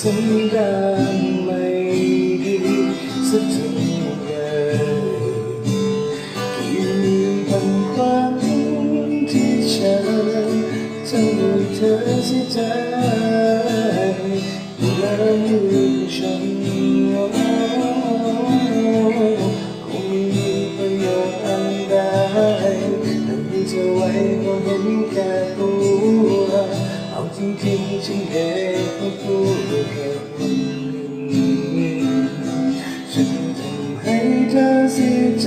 สัญญาณไม่ดีสักทีทำให้เธอเสียใจเวลาอยู่ฉันคงมีประโยชน์อันใดทำให้เธอไว้ก็เห็นแก่ตัวเอาจริงๆฉันเองก็กลัว ใจ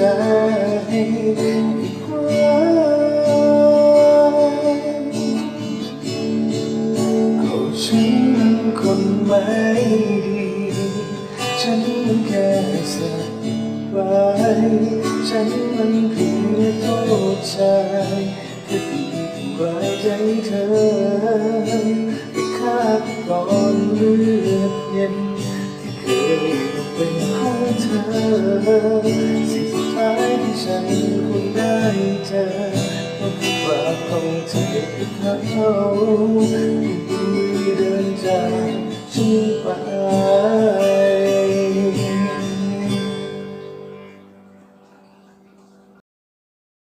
อีกครั้งก็ฉันมันคนไม่ดี ฉันมันแค่สัตว์ไว้ฉันมันเพียงโทษชายที่ดีทำร้ายใจเธอไปฆ่าก่อนเลือดเย็นที่เคยเป็นของเธอ อกอความของเธอกับเขาที่เดินจาก